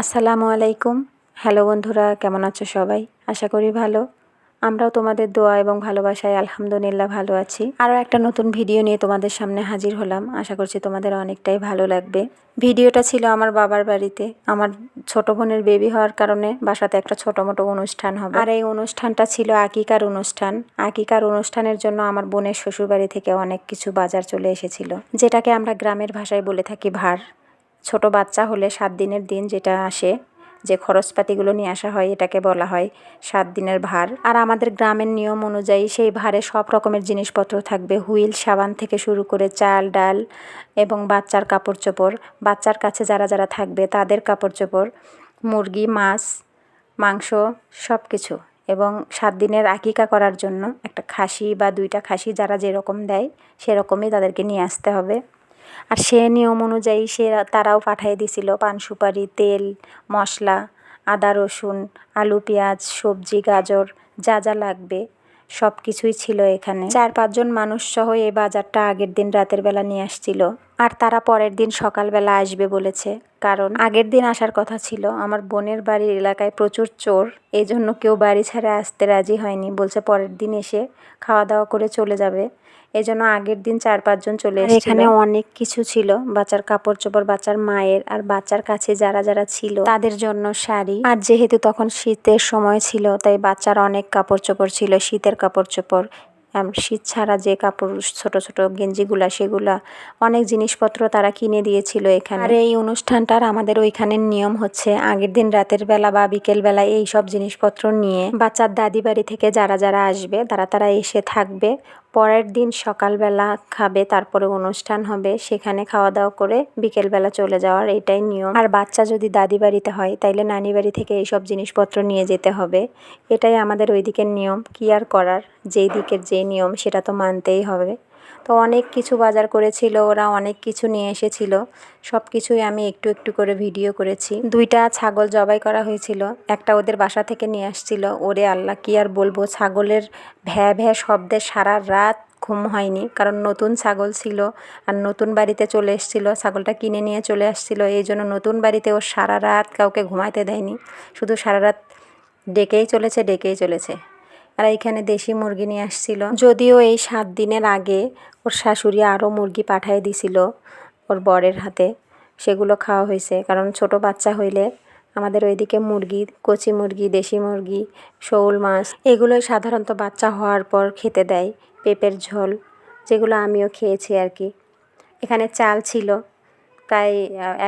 আসসালামু আলাইকুম। হ্যালো বন্ধুরা, কেমন আছো সবাই? আশা করি ভালো। আমরাও তোমাদের দোয়া এবং ভালোবাসায় আলহামদুলিল্লাহ ভালো আছি। আরও একটা নতুন ভিডিও নিয়ে তোমাদের সামনে হাজির হলাম। আশা করছি তোমাদের অনেকটাই ভালো লাগবে। ভিডিওটা ছিল আমার বাবার বাড়িতে। আমার ছোট বোনের বেবি হওয়ার কারণে বাসাতে একটা ছোট মোটো অনুষ্ঠান হবে। আর এই অনুষ্ঠানটা ছিল আকিকার অনুষ্ঠান। আকিকার অনুষ্ঠানের জন্য আমার বোনের শ্বশুরবাড়ি থেকে অনেক কিছু বাজার চলে এসেছিল, যেটাকে আমরা গ্রামের ভাষায় বলে থাকি ভার। ছোট বাচ্চা হলে সাত দিনের দিন যেটা আসে, যে খরচপাতিগুলো নিয়ে আসা হয়, এটাকে বলা হয় সাত দিনের ভার। আর আমাদের গ্রামের নিয়ম অনুযায়ী সেই ভারে সব রকমের জিনিসপত্র থাকবে। হুইল, সাবান থেকে শুরু করে চাল, ডাল এবং বাচ্চার কাপড় চোপড় বাচ্চার কাছে যারা যারা থাকবে তাদের কাপড় চোপড় মুরগি, মাছ, মাংস সব কিছু এবং সাত দিনের আকিকা করার জন্য একটা খাসি বা দুইটা খাসি যারা যেরকম দেয়, সেরকমই তাদেরকে নিয়ে আসতে হবে। আর সে নিয়ম অনুযায়ী সে তারাও পাঠিয়ে দিছিল পান, সুপারি, তেল, মশলা, আদা, রসুন, আলু, পেঁয়াজ, সবজি, গাজর, যা যা লাগবে, সব কিছুই ছিল এখানে। চার, পাঁচজন মানুষ সহ এই বাজারটা আগের দিন রাতের বেলা নিয়ে আসছিল। আর তারা পরের দিন সকালবেলা আসবে বলেছে। কারণ আগের দিন আসার কথা ছিল। আমার বোনের বাড়ির এলাকায় প্রচুর চোর। এই জন্য কেউ বাড়ি ছাড়া আসতে রাজি হয়নি। বলছে পরের দিন এসে খাওয়া দাওয়া করে চলে যাবে। এই জন্য আগের দিন চার পাঁচজন চলে এসেছিল। এখানে অনেক কিছু ছিল বাচ্চার কাপড় চোপড় বাচ্চার মায়ের আর বাচ্চার কাছে যারা যারা ছিল তাদের জন্য শাড়ি। আর যেহেতু তখন শীতের সময় ছিল তাই বাচ্চার অনেক কাপড় চোপড় ছিল শীতের কাপড় চোপড় শীত ছাড়া যে কাপড় ছোট ছোট গেঞ্জিগুলা সেগুলা অনেক জিনিসপত্র তারা কিনে দিয়েছিল এখানে। আর এই অনুষ্ঠানটার আমাদের ওইখানের নিয়ম হচ্ছে আগের দিন রাতের বেলা বা বিকেল বেলা এই সব জিনিসপত্র নিয়ে বাচ্চার দাদি বাড়ি থেকে যারা যারা আসবে তারা তারা এসে থাকবে। পরের দিন সকালবেলা খাবে, তারপরে অনুষ্ঠান হবে, সেখানে খাওয়া দাওয়া করে বিকেলবেলা চলে যাওয়ার এটাই নিয়ম। আর বাচ্চা যদি দাদি বাড়িতে হয়, তাইলে নানি বাড়ি থেকে এইসব জিনিসপত্র নিয়ে যেতে হবে। এটাই আমাদের ওই দিকের নিয়ম, কি আর করার? যেই দিকের যে নিয়ম, সেটা তো মানতেই হবে। তো অনেক কিছু বাজার করেছিল, ওরা অনেক কিছু নিয়ে এসেছিল। সব কিছুই আমি একটু একটু করে ভিডিও করেছি। দুইটা ছাগল জবাই করা হয়েছিল, একটা ওদের বাসা থেকে নিয়ে আসছিল। ওরে আল্লাহ, কি আর বলব, ছাগলের ভ্যা ভ্যা শব্দে সারা রাত ঘুম হয়নি। কারণ নতুন ছাগল ছিল আর নতুন বাড়িতে চলে এসেছিল, ছাগলটা কিনে নিয়ে চলে আসছিল। এই জন্য নতুন বাড়িতে ও সারা রাত কাউকে ঘুমাইতে দেয়নি। শুধু সারা রাত ডেকেই চলেছে ডেকেই চলেছে। আর এখানে দেশি মুরগি নিয়ে আসছিল। যদিও এই সাত দিনের আগে ওর শাশুড়ি আরও মুরগি পাঠিয়ে দিছিল ওর বরের হাতে। সেগুলো খাওয়া হয়েছে। কারণ ছোট বাচ্চা হইলে আমাদের ওইদিকে মুরগি, কচি মুরগি, দেশি মুরগি, শৌল মাছ এগুলোই সাধারণত বাচ্চা হওয়ার পর খেতে দেয়। পেঁপের ঝোল যেগুলো আমিও খেয়েছি আর কি। এখানে চাল ছিল। প্রায়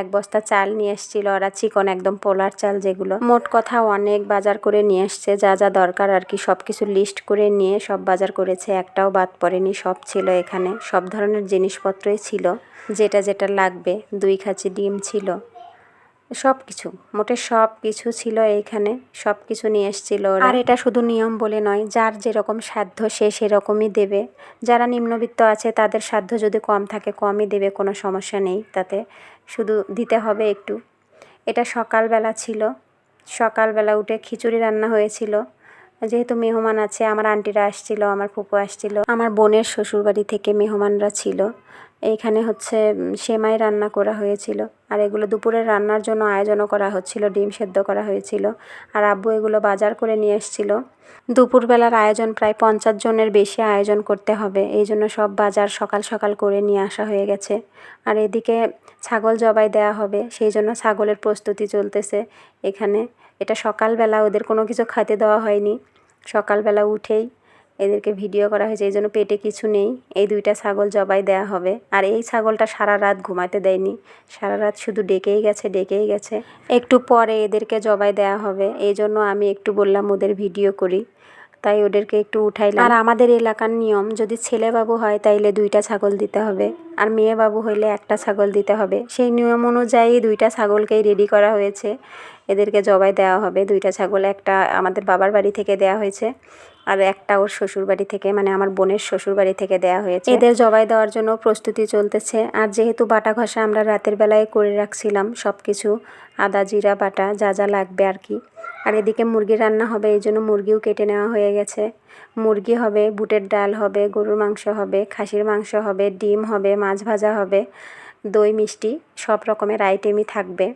এক বস্তা চাল নিয়ে এসেছিল। ওরা চিকন একদম পোলার চাল যেগুলো। মোট কথা অনেক বাজার করে নিয়ে এসছে। যা যা দরকার আর কি। সব কিছু লিস্ট করে নিয়ে সব বাজার করেছে। একটাও বাদ পড়েনি। সব ছিল এখানে। সব ধরনের জিনিসপত্রই ছিল। যেটা যেটা লাগবে। দুই খাঁচি ডিম ছিল। সব কিছু মোটে সব কিছু ছিল এইখানে। সব কিছু নিয়ে এসেছিল আর এটা শুধু নিয়ম বলে নয়, যার যেরকম সাধ্য সে সেরকমই দেবে। যারা নিম্নবিত্ত আছে, তাদের সাধ্য যদি কম থাকে, কমই দেবে, কোনো সমস্যা নেই। তাতে শুধু দিতে হবে একটু। এটা সকালবেলা ছিল। সকালবেলা উঠে খিচুড়ি রান্না হয়েছিল। যেহেতু মেহমান আছে, আমার আন্টিরা আসছিল, আমার ফুপু আসছিল, আমার বোনের শ্বশুরবাড়ি থেকে মেহমানরা ছিল। এইখানে হচ্ছে সেমাই রান্না করা হয়েছিল। আর এগুলো দুপুরের রান্নার জন্য আয়োজনও করা হচ্ছিল, ডিম সেদ্ধ করা হয়েছিল। আর আব্বু এগুলো বাজার করে নিয়ে এসেছিল। দুপুরবেলার আয়োজন প্রায় পঞ্চাশ জনের বেশি আয়োজন করতে হবে। এই জন্য সব বাজার সকাল সকাল করে নিয়ে আসা হয়ে গেছে। আর এদিকে ছাগল জবাই দেওয়া হবে, সেই জন্য ছাগলের প্রস্তুতি চলতেছে এখানে। এটা সকালবেলা, ওদের কোনো কিছু খাতে দেওয়া হয়নি। সকালবেলা উঠেই এদেরকে ভিডিও করা হয়েছে, এই জন্য পেটে কিছু নেই। এই দুইটা ছাগল জবাই দেয়া হবে। আর এই ছাগলটা সারা রাত ঘুমাতে দেয়নি। সারা রাত শুধু ডেকেই গেছে ডেকেই গেছে। একটু পরে এদেরকে জবাই দেয়া হবে। এই জন্য আমি একটু বললাম ওদের ভিডিও করি। তাই ওদেরকে একটু উঠাইলাম। আর আমাদের এলাকার নিয়ম, যদি ছেলে বাবু হয় তাইলে দুইটা ছাগল দিতে হবে, আর মেয়ে বাবু হইলে একটা ছাগল দিতে হবে। সেই নিয়ম অনুযায়ী দুইটা ছাগলকেই রেডি করা হয়েছে। এদেরকে জবাই দেওয়া হবে। দুইটা ছাগল একটা আমাদের বাবার বাড়ি থেকে দেওয়া হয়েছে, আর একটা ওর শ্বশুরবাড়ি থেকে মানে আমার বোনের শ্বশুরবাড়ি থেকে দেওয়া হয়েছে। এদের জবাই দেওয়ার জন্য প্রস্তুতি চলতেছে। আর যেহেতু বাটা ঘষা আমরা রাতের বেলায় করে রাখছিলাম সব কিছু আদা, জিরা, বাটা যা যা লাগবে আর কি। আর এদিকে মুরগি রান্না হবে, এই জন্য মুরগিও কেটে নেওয়া হয়ে গেছে। মুরগি হবে, বুটের ডাল হবে, গরুর মাংস হবে, খাসির মাংস হবে, ডিম হবে, মাছ ভাজা হবে, দই, মিষ্টি, সব রকমের আইটেমই থাকবে।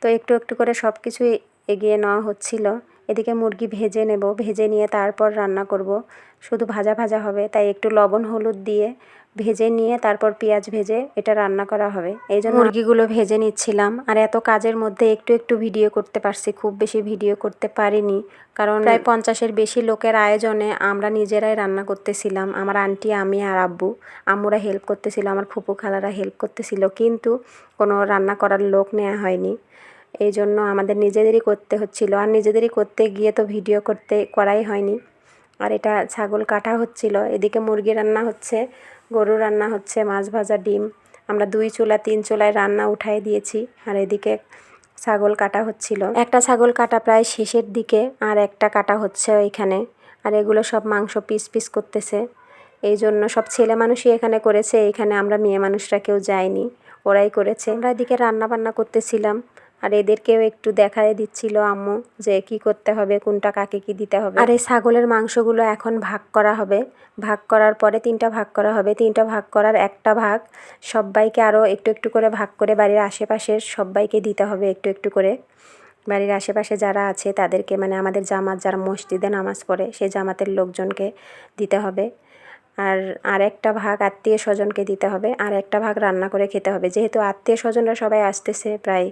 তো একটু একটু করে সব কিছুই এগিয়ে নেওয়া হচ্ছিল। এদিকে মুরগি ভেজে নেব, ভেজে নিয়ে তারপর রান্না করব। শুধু ভাজা ভাজা হবে, তাই একটু লবণ, হলুদ দিয়ে ভেজে নিয়ে তারপর পেঁয়াজ ভেজে এটা রান্না করা হবে। এই জন্য মুরগিগুলো ভেজে নিচ্ছিলাম। আর এত কাজের মধ্যে একটু একটু ভিডিও করতে পারছি, খুব বেশি ভিডিও করতে পারিনি। কারণ প্রায় পঞ্চাশের বেশি লোকের আয়োজনে আমরা নিজেরাই রান্না করতেছিলাম। আমার আন্টি, আমি আর আব্বু, আম্মুরা হেল্প করতেছিল, আমার ফুপু খালারা হেল্প করতেছিল। কিন্তু কোনো রান্না করার লোক নেওয়া হয়নি। এই জন্য আমাদের নিজেদেরই করতে হচ্ছিল। আর নিজেদেরই করতে গিয়ে তো ভিডিও করতে করাই হয়নি। আর এটা ছাগল কাটা হচ্ছিল। এদিকে মুরগি রান্না হচ্ছে। গরু রান্না হচ্ছে মাছ ভাজা ডিম। আমরা দুই চুলা, তিন চুলায় রান্না উঠাই দিয়েছি। আর এদিকে ছাগল কাটা হচ্ছিল। একটা ছাগল কাটা প্রায় শেষের দিকে, আর একটা কাটা হচ্ছে ওইখানে। আর এগুলো সব মাংস পিস পিস করতেছে। এই জন্য সব ছেলে মানুষই এখানে করেছে। এখানে আমরা মেয়ে মানুষরা কেউ যায়নি। ওরাই করেছে। আমরা এদিকে রান্না বান্না করতেছিলাম। আর এদেরকেও একটু দেখায় দিচ্ছিল আম্মু যে কি করতে হবে, কোনটা কাকে কি দিতে হবে। আর এই ছাগলের মাংসগুলো এখন ভাগ করা হবে। ভাগ করার পরে তিনটা ভাগ করা হবে। তিনটা ভাগ করার একটা ভাগ সবাইকে আরও একটু একটু করে ভাগ করে বাড়ির আশেপাশের সবাইকে দিতে হবে একটু একটু করে। বাড়ির আশেপাশে যারা আছে তাদেরকে মানে আমাদের জামাত যারা মসজিদে নামাজ পড়ে সেই জামাতের লোকজনকে দিতে হবে। আর আর একটা ভাগ আত্মীয় স্বজনকে দিতে হবে। আর একটা ভাগ রান্না করে খেতে হবে। যেহেতু আত্মীয় স্বজনরা সবাই আসতেছে প্রায়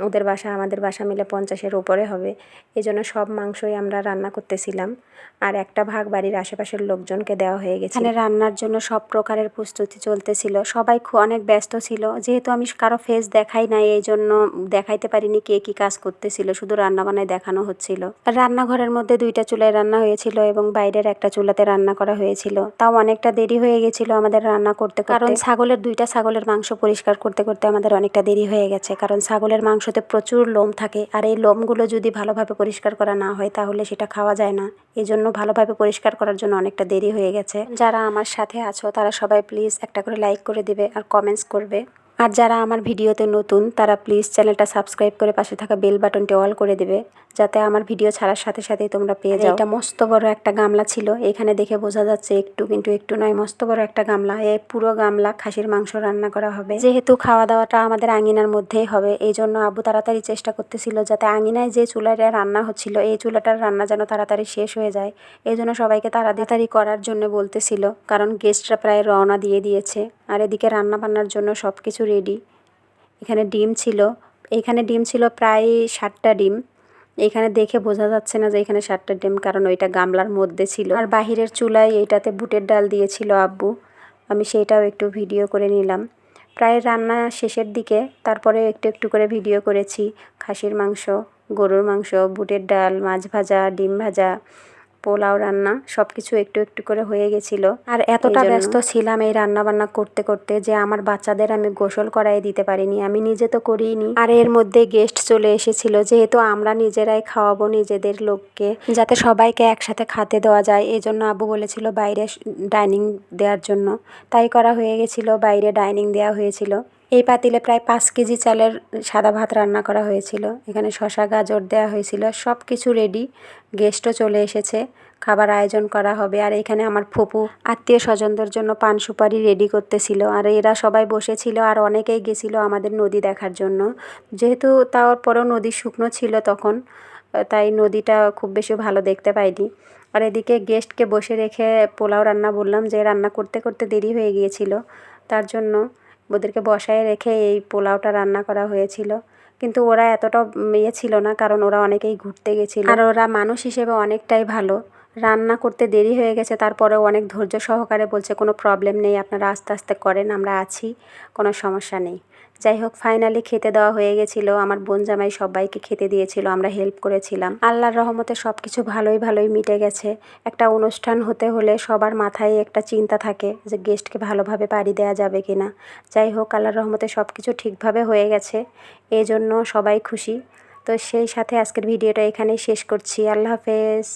ওদের বাসা আমাদের বাসা মিলে পঞ্চাশের ওপরে হবে। এই জন্য সব মাংসই আমরা রান্না করতেছিলাম। আর একটা ভাগ বাড়ির আশেপাশের লোকজনকে দেওয়া হয়ে গেছে। এখানে রান্নার জন্য সব প্রকারের প্রস্তুতি চলতেছিল। সবাই খুব অনেক ব্যস্ত ছিল। যেহেতু আমি কারও ফেস দেখাই নাই এই জন্য দেখাইতে পারিনি কে কী কাজ করতেছিল। শুধু রান্না বান্নায় দেখানো হচ্ছিল। রান্নাঘরের মধ্যে দুইটা চুলায় রান্না হয়েছিল এবং বাইরের একটা চুলাতে রান্না করা হয়েছিল। তাও অনেকটা দেরি হয়ে গেছিল আমাদের রান্না করতে কারণ ছাগলের দুইটা ছাগলের মাংস পরিষ্কার করতে করতে আমাদের অনেকটা দেরি হয়ে গেছে। কারণ ছাগলের মাংসতে প্রচুর লোম থাকে। আর এই লোমগুলো যদি ভালোভাবে পরিষ্কার করা না হয়, তাহলে সেটা খাওয়া যায় না। এই জন্য ভালোভাবে পরিষ্কার করার জন্য অনেকটা দেরি হয়ে গেছে। যারা আমার সাথে আছো, তারা সবাই প্লিজ একটা করে লাইক করে দিবে আর কমেন্টস করবে। আর যারা আমার ভিডিওতে নতুন তারা প্লিজ চ্যানেলটা সাবস্ক্রাইব করে পাশে থাকা বেল বাটনটি অল করে দেবে যাতে আমার ভিডিও ছাড়ার সাথে সাথেই তোমরা পেয়ে যাও। এটা মস্ত বড় একটা গামলা ছিল এখানে দেখে বোঝা যাচ্ছে একটু কিন্তু একটু নয় মস্ত বড় একটা গামলা। এই পুরো গামলা খাসির মাংস রান্না করা হবে। যেহেতু খাওয়া দাওয়াটা আমাদের আঙিনার মধ্যেই হবে এই জন্য আবু তাড়াতাড়ি চেষ্টা করতেছিল যাতে আঙিনায় যে চুলাটা রান্না হচ্ছিল এই চুলাটার রান্না যেন তাড়াতাড়ি শেষ হয়ে যায়। এই জন্য সবাইকে তাড়াতাড়ি করার জন্য বলতেছিল কারণ গেস্টরা প্রায় রওনা দিয়ে দিয়েছে। আর এদিকে রান্না বান্নার জন্য সব কিছু রেডি এখানে ডিম ছিল। এখানে ডিম ছিল প্রায় ষাটটা ডিম। এখানে দেখে বোঝা যাচ্ছে না যে এখানে সাতটা ডিম, কারণ ওইটা গামলার মধ্যে ছিল। আর বাহিরের চুলায় এইটাতে বুটের ডাল দিয়েছিল আব্বু। আমি সেইটাও একটু ভিডিও করে নিলাম। প্রায় রান্না শেষের দিকে তারপরে একটু একটু করে ভিডিও করেছি। খাসির মাংস, গরুর মাংস, বুটের ডাল, মাছ ভাজা, ডিম ভাজা। পোলাও রান্না সব কিছু একটু একটু করে হয়ে গেছিল। আর এতটা ব্যস্ত ছিলাম এই রান্না বান্না করতে করতে যে আমার বাচ্চাদের আমি গোসল করাই দিতে পারিনি। আমি নিজে তো করিনি আর এর মধ্যে গেস্ট চলে এসেছিল যেহেতু আমরা নিজেরাই খাওয়াবো নিজেদের লোককে যাতে সবাইকে একসাথে খাতে দেওয়া যায়। এই জন্য আবু বলেছিল বাইরে ডাইনিং দেওয়ার জন্য। তাই করা হয়ে গেছিল বাইরে ডাইনিং দেওয়া হয়েছিল। এই পাতিলে প্রায় পাঁচ কেজি চালের সাদা ভাত রান্না করা হয়েছিল। এখানে শশা গাজর দেওয়া হয়েছিল। সব কিছু রেডি গেস্টও চলে এসেছে। খাবার আয়োজন করা হবে। আর এখানে আমার ফুপু আত্মীয় স্বজনদের জন্য পান সুপারি রেডি করতেছিল। আর এরা সবাই বসেছিল আর অনেকেই গেছিল আমাদের নদী দেখার জন্য। যেহেতু তারপরও নদী শুকনো ছিল তখন, তাই নদীটা খুব বেশি ভালো দেখতে পাইনি। আর এদিকে গেস্টকে বসে রেখে পোলাও রান্না বললাম যে, রান্না করতে করতে দেরি হয়ে গিয়েছিল। তার জন্য ওদেরকে বসায় রেখে এই পোলাওটা রান্না করা হয়েছিল। কিন্তু ওরা এতটা ইয়ে ছিল না, কারণ ওরা অনেকেই ঘুরতে গেছিল। আর ওরা মানুষ হিসেবে অনেকটাই ভালো। রান্না করতে দেরি হয়ে গেছে, তারপরেও অনেক ধৈর্য সহকারে বলছে, কোনো প্রবলেম নেই, আপনারা আস্তে আস্তে করেন, আমরা আছি, কোনো সমস্যা নেই। যাই হোক ফাইনালি খেতে দেওয়া হয়ে গেছিল। আমার বোন জামাই সবাইকে খেতে দিয়েছিল, আমরা হেল্প করেছিলাম। আল্লাহর রহমতে সব কিছু ভালোই ভালোই মিটে গেছে। একটা অনুষ্ঠান হতে হলে সবার মাথায় একটা চিন্তা থাকে যে গেস্টকে ভালোভাবে পাড়ি দেওয়া যাবে কি না যাই হোক, আল্লাহর রহমতে সব কিছু ঠিকভাবে হয়ে গেছে। এই জন্য সবাই খুশি। তো সেই সাথে আজকের ভিডিওটা এখানেই শেষ করছি। আল্লাহ হাফেজ।